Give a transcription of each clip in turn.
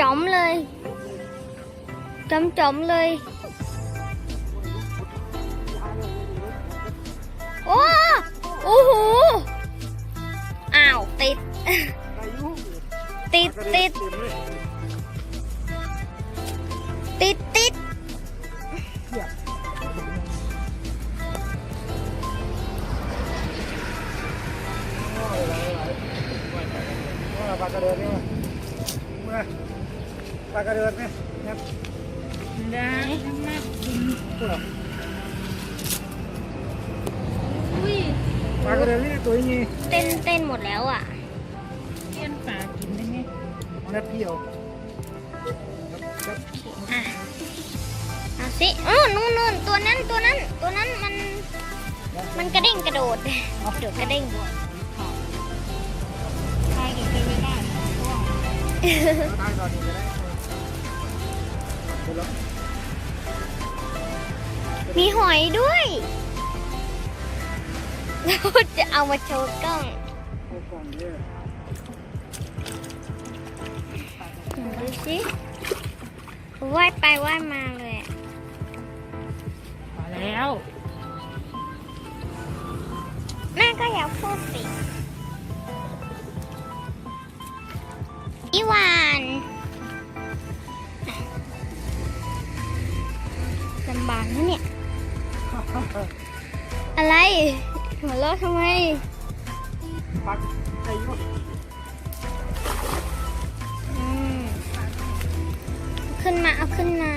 จอมเลยจอมจอมๆเลยโอ้โอ้โหอ้าวติดอา ปลากระเดินนี่มาปลากระเดินนี่เนี่ยได้มากกินพูดหรออุ้ยปลากระเดินนี่ตัวนี้เต้นเต้นหมดแล้วอะเลี้ยนปลากินได้ไหมนัดเดียวอะเอาสิอ๋อนู่นนู่นตัวนั้นตัวนั้นตัวนั้นมันมันกระเด้งกระโดดกระโดดกระเด้งใครก็เคยไม่ได้ มีหอยด้วยเราจะเอามาโชว์กล้องโอ้กล่องเยอะดูสิว่ายไปว่ายมาเลยอะมาแล้ว แม่ก็อย่าพูดสิ นะเนี่ย อะไรหัวเราะทำไมปลาอายุอืมขึ้นมา เอาขึ้นมา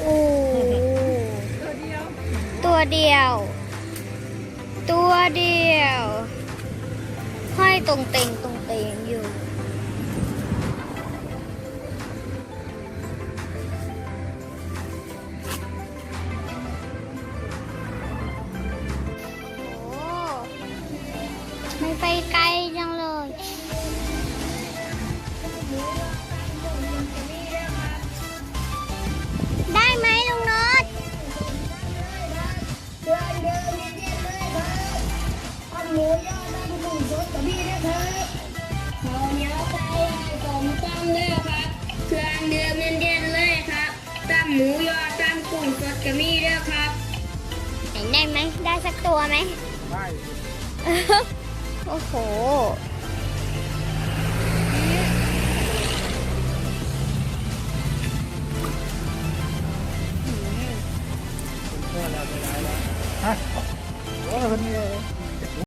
โอ้ ตัวเดียว ตัวเดียว ห้อยตรงเต็งตรงเต็งอยู่ ไม่ไปไกลจังเลย ได้ไหมลุงโนดหมูยอดน้ำผึ้งสดกับพี่นะครับข้าวเหนียวไก่สมตำเลยครับเครื่องดื่มเย็นๆเลยครับตำหมูยอดตำกุ้งสดกับพี่ด้วยครับไหนได้ไหมได้สักตัวไหม ได้ โอ้โหแค่แล้วไปไหนแล้วฮะโอ้คนนี้เลย